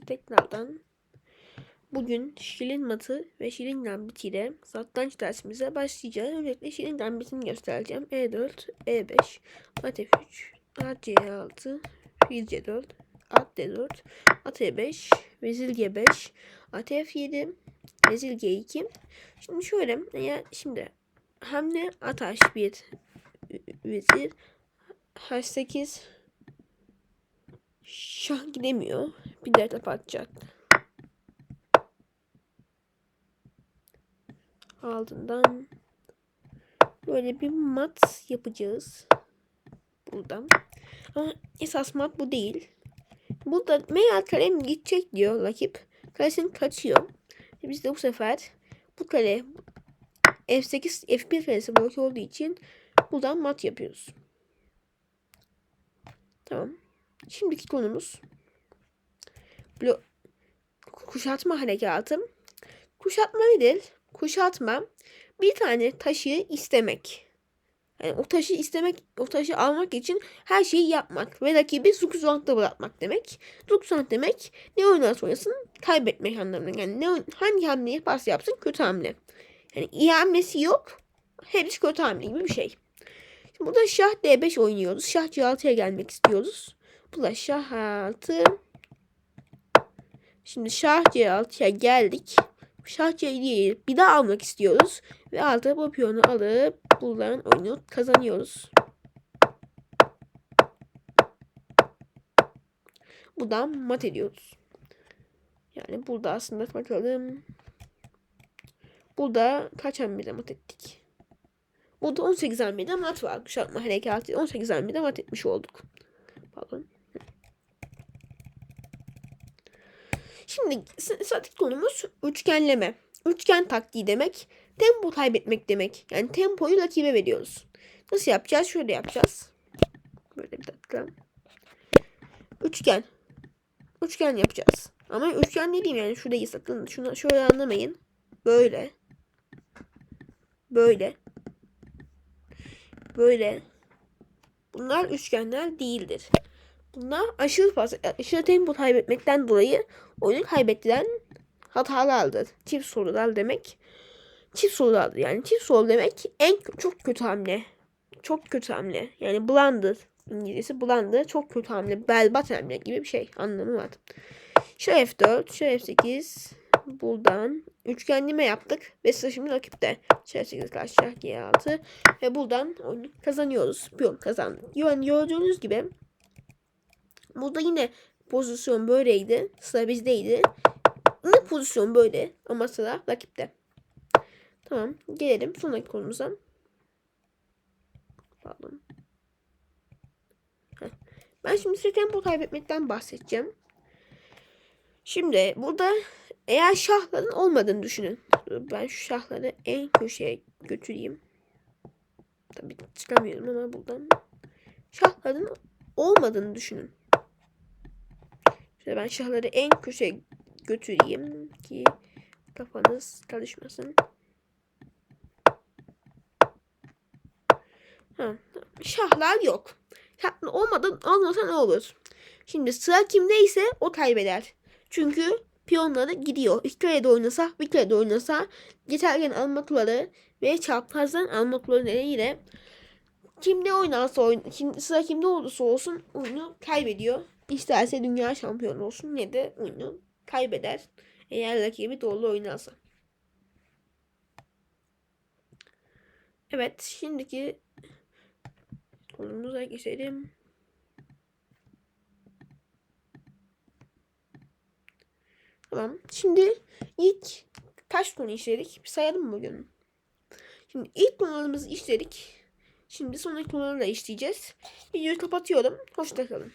Tekrardan bugün Şirin Matı ve Şirin Gambit ile satranç dersimize başlayacağız. Öncelikle Şirin Gambit'ini göstereceğim. E4, E5, At F3, At C6, Fil C4, At D4, At E5, Vezir G5, At F7, Vezir G2. Şimdi şöyle, ya şimdi hamle at H1, Vezir H8, Şah gidemiyor. Bir de kapatacak. Ardından böyle bir mat yapacağız. Buradan. Ama esas mat bu değil. Burada meğer kalem gidecek diyor rakip. Kalesini kaçıyor. Biz de bu sefer bu kale F8 F1 kalesi bloke olduğu için buradan mat yapıyoruz. Tamam. Şimdiki konumuz blo kuşatma harekatı. Kuşatma nedir? Kuşatma bir tane taşı istemek. Yani o taşı istemek, o taşı almak için her şeyi yapmak ve rakibi zugzwang'da bırakmak demek. Zugzwang demek ne oynarsa oynasın kaybetmek anlamına. Yani ne, hangi hamle yaparsa yapsın kötü hamle. Yani iyi hamlesi yok. Hepsi kötü hamle gibi bir şey. Şimdi burada şah d5 oynuyoruz. Şah c6'ya gelmek istiyoruz. Bu şah 6. Şimdi şah c6'ya geldik. Şah c7'yi bir daha almak istiyoruz. Ve altı bu alıp buradan oyunu kazanıyoruz. Buradan mat ediyoruz. Yani burada aslında bakalım. Burada kaç hamlede mat ettik? Burada 18 hamlede mat var. Kuşatma harekatı 18 hamlede mat etmiş olduk. Pardon. Şimdi statik konumuz üçgenleme. Üçgen taktiği demek tempo kaybetmek demek. Yani tempoyu rakibe veriyoruz. Nasıl yapacağız? Şöyle yapacağız. Böyle bir dakika. Üçgen. Üçgen yapacağız. Ama üçgen ne diyeyim yani şurayı sakın şunu şöyle anlamayın. Böyle. Böyle. Böyle. Bunlar üçgenler değildir. Bunlar aşırı fazla aşırı tempo kaybetmekten dolayı oyunu kaybettiren hatalardır. Çift sorular demek. Çift sorulardır. Yani çift soru demek en çok kötü hamle. Çok kötü hamle. Yani blunder. İngilizcesi blunder. Çok kötü hamle. Berbat hamle gibi bir şey. Anlamı var. Şu F4, şu F8. Buradan üçgenleme yaptık. Ve sıra şimdi rakipte. Şu F8 karşı G6. Ve buradan oyunu kazanıyoruz. Piyon kazandık. Yani gördüğünüz gibi Burada yine pozisyon böyleydi. Sıra bizdeydi. Yine pozisyon böyle ama sıra rakipte. Tamam. Gelelim sonraki konumuza. Pardon. Ben şimdi size tempo kaybetmekten bahsedeceğim. Şimdi burada eğer şahların olmadığını düşünün. Ben şu şahları en köşeye götüreyim. Tabii çıkamıyorum ama buradan. Şahların olmadığını düşünün. Şöyle ben şahları en köşeye götüreyim ki kafanız karışmasın. Ha, şahlar yok. Şahlar olmadan olmasa ne olur? Şimdi sıra kimdeyse o kaybeder. Çünkü piyonları gidiyor. İki karede oynasa, bir karede oynasa geçerken almakları ve çaprazdan almakları nedeniyle kimde oynarsa oyun, kim, sıra kimde olursa olsun oyunu kaybediyor. İsterse dünya şampiyonu olsun ne de oyunu kaybeder. Eğer rakibi doğru oynarsa. Evet şimdiki konumuza geçelim. Tamam. Şimdi ilk kaç konu işledik? Bir sayalım bugün? Şimdi ilk konularımızı işledik. Şimdi sonraki konuları da işleyeceğiz. Videoyu kapatıyorum. Hoşçakalın.